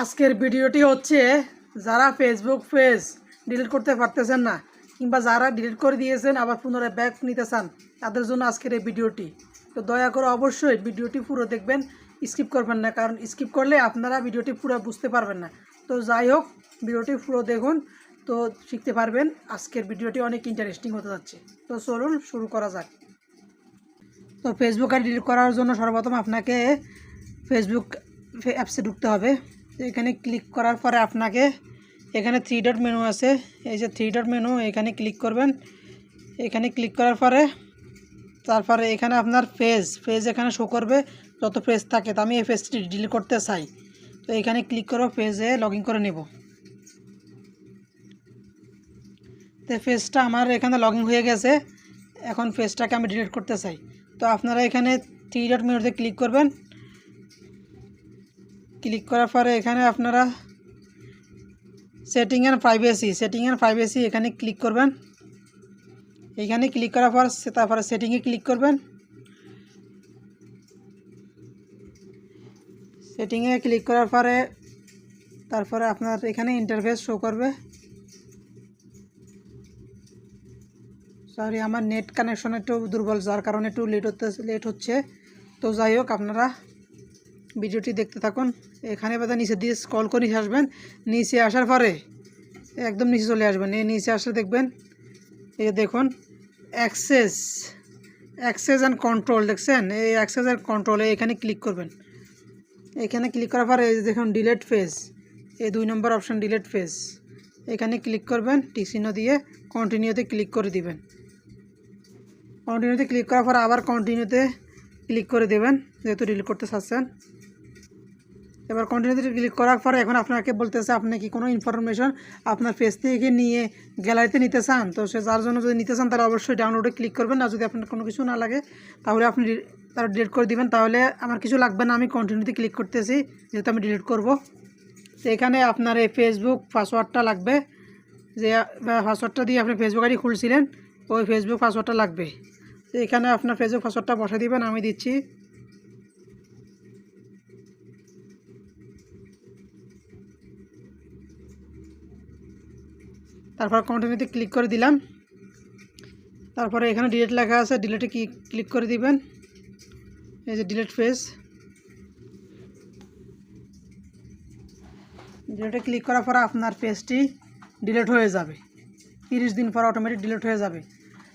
আজকের ভিডিওটি হচ্ছে যারা ফেসবুক পেজ ডিলিট করতে পারতেছেন না, কিংবা যারা ডিলিট করে দিয়েছেন, আবার পুনরায় ব্যাক নিতে চান, তাদের জন্য আজকের এই ভিডিওটি। তো দয়া করে অবশ্যই ভিডিওটি পুরো দেখবেন স্কিপ করবেন না, কারণ স্কিপ করলে আপনারা ভিডিওটি পুরো বুঝতে পারবেন না। তো যাই হোক, ভিডিওটি পুরো দেখুন, তো শিখতে পারবেন, আজকের ভিডিওটি অনেক ইন্টারেস্টিং হতে যাচ্ছে। তো চলুন শুরু করা যাক। তো ফেসবুক আর ডিলিট করার জন্য সর্বপ্রথম আপনাকে ফেসবুক অ্যাপসে ঢুকতে হবে। এখানে ক্লিক করার পরে আপনাকে এখানে থ্রি ডট মেনু আছে। এই যে থ্রি ডট মেনু এখানে ক্লিক করবেন। এখানে ক্লিক করার পরে তারপরে এখানে আপনার পেজ পেজ এখানে শো করবে যত পেজ থাকে। তো আমি এই পেজটি ডিলিট করতে চাই। তো এখানে ক্লিক করে পেজে লগ করে নেব। তো পেজটা আমার এখানে লগ হয়ে গেছে। এখন পেজটাকে আমি ডিলিট করতে চাই। তো আপনারা এখানে থ্রি ডট মেনুতে ক্লিক করবেন। ক্লিক করার পরে এখানে আপনারা setting and privacy setting and privacy এখানে ক্লিক করবেন। এখানে ক্লিক করার পর তারপরে সেটিংয়ে ক্লিক করবেন। সেটিংয়ে ক্লিক করার পরে তারপরে আপনার এখানে ইন্টারফেস শো করবে। সরি আমার নেট কানেকশন একটু দুর্বল, যার কারণে একটু লেট হতে লেট হচ্ছে। তো যাই হোক, আপনারা ভিডিওটি দেখতে থাকুন। এখানে বাদা নিচে দিয়ে স্ক্রল করে নিচে আসবেন। নিচে আসার পরে একদম নিচে চলে আসবেন। এই নিচে আসলে দেখবেন, এই দেখুন অ্যাক্সেস অ্যাক্সেস অ্যান্ড কন্ট্রোল দেখছেন? এই অ্যাক্সেস অ্যান্ড কন্ট্রোল এখানে ক্লিক করবেন। এখানে ক্লিক করার পরে এই দেখুন ডিলেট ফেজ এই দুই নম্বর অপশান ডিলেট ফেজ এখানে ক্লিক করবেন চিহ্ন দিয়ে কন্টিনিউতে ক্লিক করে দিবেন। কন্টিনিউতে ক্লিক করার পর আবার কন্টিনিউতে ক্লিক করে দেবেন, যেহেতু ডিলিট করতে চাচ্ছেন। এবার কন্টিনিউতে ক্লিক করার পরে এখন আপনাকে বলতেছে, আপনি কি কোনো ইনফরমেশন আপনার ফেস থেকে নিয়ে গ্যালারিতে নিতে চান? তো সে যার জন্য যদি নিতে চান, তাহলে অবশ্যই ডাউনলোডে ক্লিক করবেন। আর যদি আপনার কোনো কিছু না লাগে, তাহলে আপনি তার ডিলিট করে দিবেন। তাহলে আমার কিছু লাগবে না, আমি কন্টিনিউতে ক্লিক করতেছি, যেহেতু আমি ডিলিট করব। তো এখানে আপনার এই ফেসবুক পাসওয়ার্ডটা লাগবে। যে পাসওয়ার্ডটা দিয়ে আপনি ফেসবুক আইডি খুলছিলেন, ওই ফেসবুক পাসওয়ার্ডটা লাগবে। তো এখানে আপনার ফেসবুক পাসওয়ার্ডটা বসে দিবেন, আমি দিচ্ছি। তারপর কন্টিনিউতে ক্লিক করে দিলাম। তারপরে এখানে ডিলেট লেখা আছে ডিলেটে কি ক্লিক করে দিবেন? এই যে ডিলেট ফেস ডিলেটে ক্লিক করার পর আপনার পেজটি ডিলেট হয়ে যাবে। তিরিশ দিন পর অটোমেটিক ডিলেট হয়ে যাবে।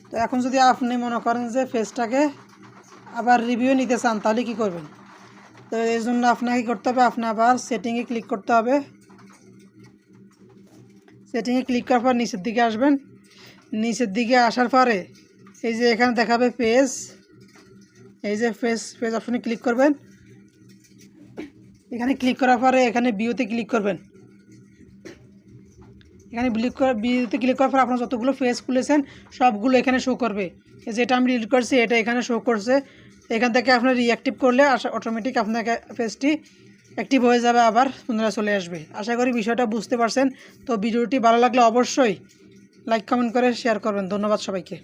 তো এখন যদি আপনি মনে করেন যে পেজটাকে আবার রিভিউ নিতে চান, তাহলে কী করবেন? তো এই জন্য আপনাকে করতে হবে? আপনি আবার সেটিংয়ে ক্লিক করতে হবে। সেটিংয়ে ক্লিক করার পর নিচের দিকে আসবেন। নিচের দিকে আসার পরে এই যে এখানে দেখাবে পেজ এই যে পেজ পেজ অপশনে ক্লিক করবেন। এখানে ক্লিক করার পরে এখানে বিওতে ক্লিক করবেন। এখানে ক্লিক বিওতে ক্লিক করার পর আপনার যতগুলো পেজ খুলেছেন, সবগুলো এখানে শো করবে। এই যেটা আমি ডিলিট করছি, এটা এখানে শো করছে। এখান থেকে আপনার রিঅ্যাক্টিভ করলে আসা অটোমেটিক আপনাকে পেজটি অ্যাক্টিভ হয়ে যাবে আবার পুনরায় চলে আসবে। আশা করি বিষয়টা বুঝতে পারছেন। তো ভিডিওটি ভালো লাগলে অবশ্যই লাইক কমেন্ট করে শেয়ার করবেন। ধন্যবাদ সবাইকে।